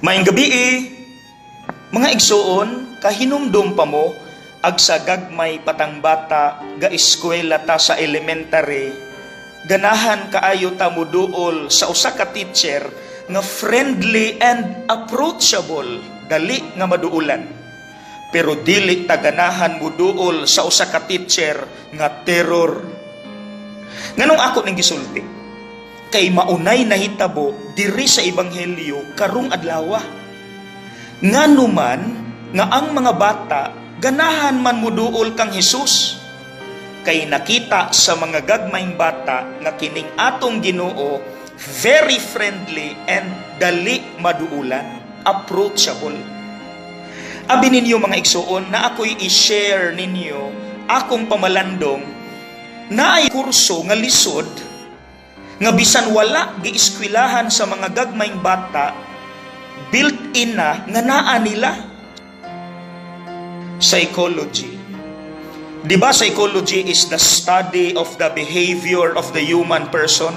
Maayong gabi eh. Mga igsuon, kahinumdum pa mo, ag sa gagmay patang bata, ga eskwela ta sa elementary, ganahan kaayo ta mo duol sa usa ka teacher nga friendly and approachable, dali nga maduulan. Pero dili ta ganahan mo duol sa usa ka teacher nga terror. Nganong ako ning gisulti? Kay maunay nahitabo diri sa ebanghelyo karong adlaw. Nga man nga ang mga bata ganahan man muduol kang Hesus. Kay nakita sa mga gagmayng bata nga kining atong Ginoo very friendly and dali maduulan approachable. Abi ninyo mga igsuon na ako'y i-share ninyo akong pamalandong na ay kurso nga lisod nga bisan wala giiskwilahan sa mga gagmayng bata built-in na nga naa nila. Psychology. Di ba psychology is the study of the behavior of the human person?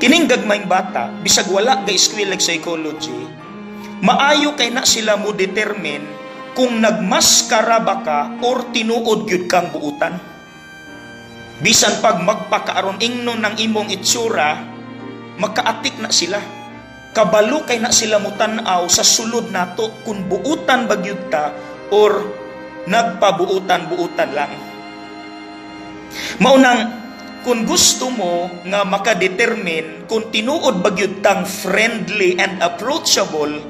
Kining gagmayng bata bisag wala ga-eskwela psychology maayo kay na sila mo determine kung nagmaskara ba ka or tinuod gyud kang buutan bisan pag magpakaaron ingnon ng imong itsura makaatik na sila kabalo kay na sila mutanaw sa sulod nato kung buutan bagyud ta or nagpabuutan-buutan lang. Maunang kung gusto mo nga makadetermine kung tinuod bagyud tang friendly and approachable,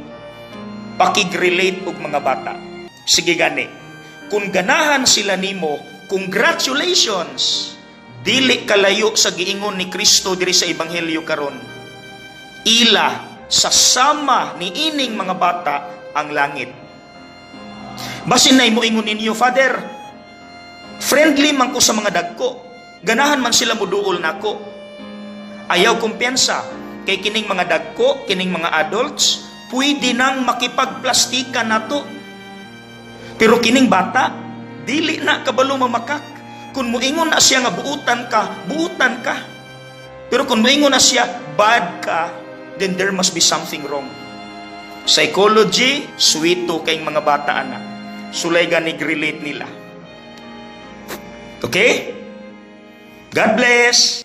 pakig-relate og mga bata. Sige gani. Kung ganahan sila nimo, congratulations. Dili kalayo sa giingon ni Kristo diri sa ebanghelyo karon. Ila sa sama ni ining mga bata ang langit. Basin na mo ingon ninyo, Father, friendly man ko sa mga dagko. Ganahan man sila muduol nako. Ayaw kumpiyansa kay kining mga dagko, kining mga adults, pwede nang makipagplastikan nato. Pero kining bata, dili na kabalo mamakak. Kung muingon na siya nga buutan ka, buutan ka. Pero kung muingon na siya bad ka, then there must be something wrong. Psychology, sweeto kayong mga bata anak. Sulay ganig relate nila. Okay? God bless!